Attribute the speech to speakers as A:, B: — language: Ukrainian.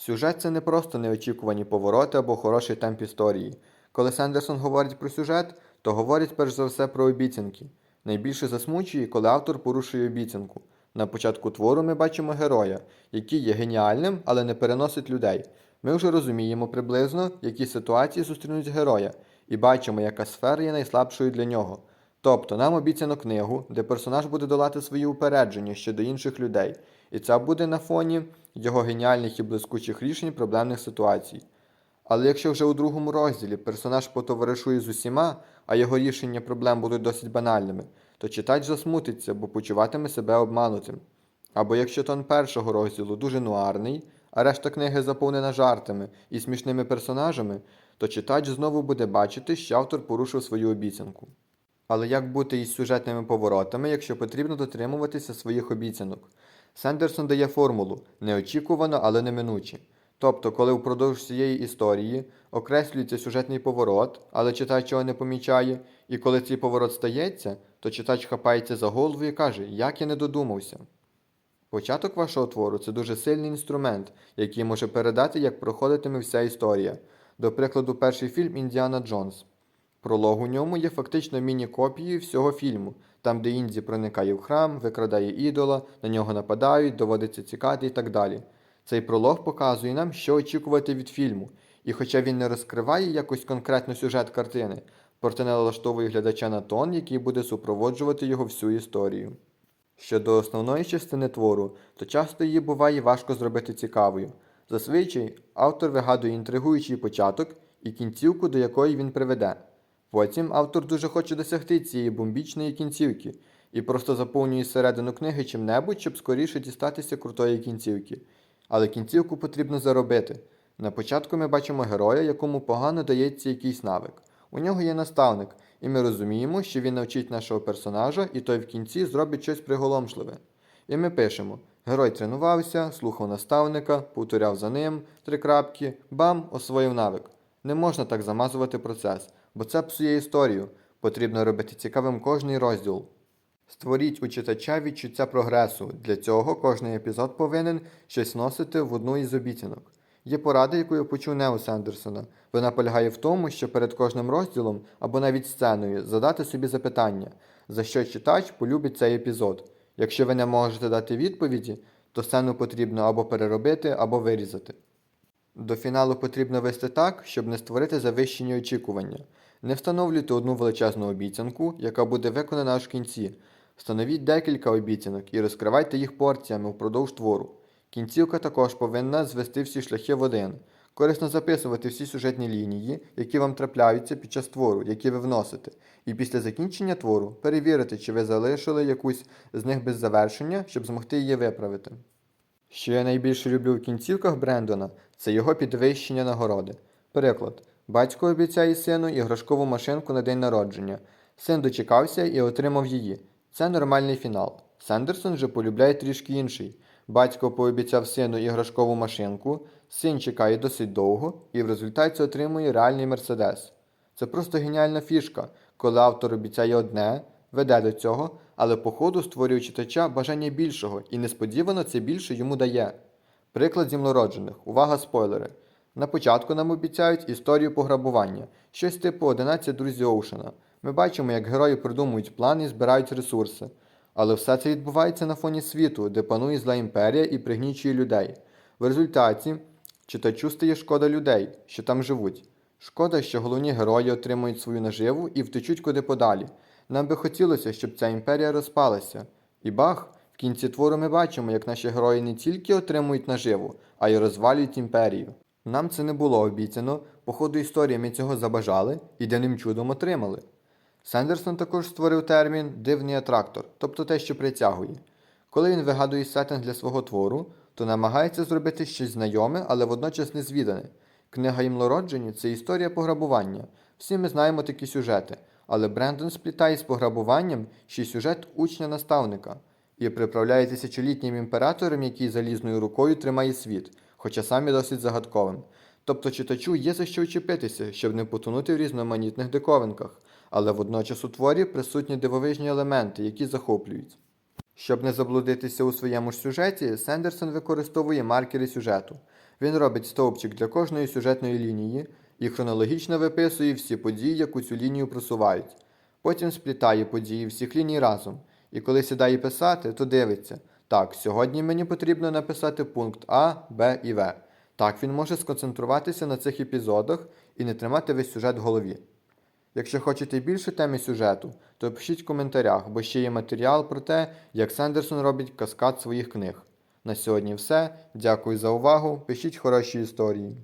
A: Сюжет це не просто неочікувані повороти або хороший темп історії. Коли Сендерсон говорить про сюжет, то говорить перш за все про обіцянки. Найбільше засмучує, коли автор порушує обіцянку. На початку твору ми бачимо героя, який є геніальним, але не переносить людей. Ми вже розуміємо приблизно, які ситуації зустрінуть героя, і бачимо, яка сфера є найслабшою для нього. Тобто нам обіцяно книгу, де персонаж буде долати свої упередження щодо інших людей, і це буде на фоні його геніальних і блискучих рішень проблемних ситуацій. Але якщо вже у другому розділі персонаж потоваришує з усіма, а його рішення проблем будуть досить банальними, то читач засмутиться, бо почуватиме себе обманутим. Або якщо тон першого розділу дуже нуарний, а решта книги заповнена жартами і смішними персонажами, то читач знову буде бачити, що автор порушив свою обіцянку. Але як бути із сюжетними поворотами, якщо потрібно дотримуватися своїх обіцянок? Сендерсон дає формулу неочікувано, але неминуче. Тобто, коли впродовж цієї історії окреслюється сюжетний поворот, але читач цього не помічає, і коли цей поворот стається, то читач хапається за голову і каже, як я не додумався. Початок вашого твору це дуже сильний інструмент, який може передати, як проходитиме вся історія. До прикладу, перший фільм Індіана Джонс. Пролог у ньому є фактично міні-копією всього фільму, там, де Інді проникає в храм, викрадає ідола, на нього нападають, доводиться цікати і так далі. Цей пролог показує нам, що очікувати від фільму, і хоча він не розкриває якось конкретно сюжет картини, проте налаштовує глядача на тон, який буде супроводжувати його всю історію. Щодо основної частини твору, то часто її буває важко зробити цікавою. Зазвичай автор вигадує інтригуючий початок і кінцівку, до якої він приведе. Потім автор дуже хоче досягти цієї бомбічної кінцівки і просто заповнює середину книги чим-небудь, щоб скоріше дістатися крутої кінцівки. Але кінцівку потрібно заробити. На початку ми бачимо героя, якому погано дається якийсь навик. У нього є наставник, і ми розуміємо, що він навчить нашого персонажа, і той в кінці зробить щось приголомшливе. І ми пишемо: герой тренувався, слухав наставника, повторяв за ним, три крапки, бам, освоїв навик. Не можна так замазувати процес, бо це псує історію. Потрібно робити цікавим кожний розділ. Створіть у читача відчуття прогресу. Для цього кожний епізод повинен щось носити в одну із обіцянок. Є порада, яку я почув не у Сендерсона. Вона полягає в тому, що перед кожним розділом або навіть сценою задати собі запитання, за що читач полюбить цей епізод. Якщо ви не можете дати відповіді, то сцену потрібно або переробити, або вирізати. До фіналу потрібно вести так, щоб не створити завищені очікування. Не встановлюйте одну величезну обіцянку, яка буде виконана аж в кінці. Встановіть декілька обіцянок і розкривайте їх порціями впродовж твору. Кінцівка також повинна звести всі шляхи в один. Корисно записувати всі сюжетні лінії, які вам трапляються під час твору, які ви вносите, і після закінчення твору перевірити, чи ви залишили якусь з них без завершення, щоб змогти її виправити. Що я найбільше люблю в кінцівках Брендона, це його підвищення нагороди. Приклад: батько обіцяє сину іграшкову машинку на день народження. Син дочекався і отримав її. Це нормальний фінал. Сендерсон же полюбляє трішки інший. Батько пообіцяв сину іграшкову машинку, син чекає досить довго і в результаті отримує реальний мерседес. Це просто геніальна фішка, коли автор обіцяє одне, веде до цього, але по ходу створює читача бажання більшого і несподівано це більше йому дає. Приклад зімнороджених. Увага, спойлери. На початку нам обіцяють історію пограбування, щось типу 11 друзів Оушена. Ми бачимо, як герої придумують план і збирають ресурси. Але все це відбувається на фоні світу, де панує зла імперія і пригнічує людей. В результаті читачу стає шкода людей, що там живуть. Шкода, що головні герої отримують свою наживу і втечуть куди подалі. Нам би хотілося, щоб ця імперія розпалася. І бах, в кінці твору ми бачимо, як наші герої не тільки отримують наживу, а й розвалюють імперію. Нам це не було обіцяно, по ходу історії ми цього забажали і дивним чудом отримали. Сендерсон також створив термін дивний атрактор, тобто те, що притягує. Коли він вигадує сеттинг для свого твору, то намагається зробити щось знайоме, але водночас незвідане. Книга «Імлороджені» – це історія пограбування. Всі ми знаємо такі сюжети, але Брендон сплітає з пограбуванням ще сюжет учня-наставника і приправляє тисячолітнім імператором, який залізною рукою тримає світ, хоча сам є досить загадковим. Тобто читачу є за що вчепитися, щоб не потонути в різноманітних диковинках, але водночас у творі присутні дивовижні елементи, які захоплюють. Щоб не заблудитися у своєму ж сюжеті, Сендерсон використовує маркери сюжету. Він робить стовпчик для кожної сюжетної лінії і хронологічно виписує всі події, яку цю лінію просувають. Потім сплітає події всіх ліній разом. І коли сідає писати, то дивиться: так, сьогодні мені потрібно написати пункт А, Б і В. Так він може сконцентруватися на цих епізодах і не тримати весь сюжет в голові. Якщо хочете більше теми сюжету, то пишіть в коментарях, бо ще є матеріал про те, як Сендерсон робить каскад своїх книг. На сьогодні все. Дякую за увагу. Пишіть хороші історії.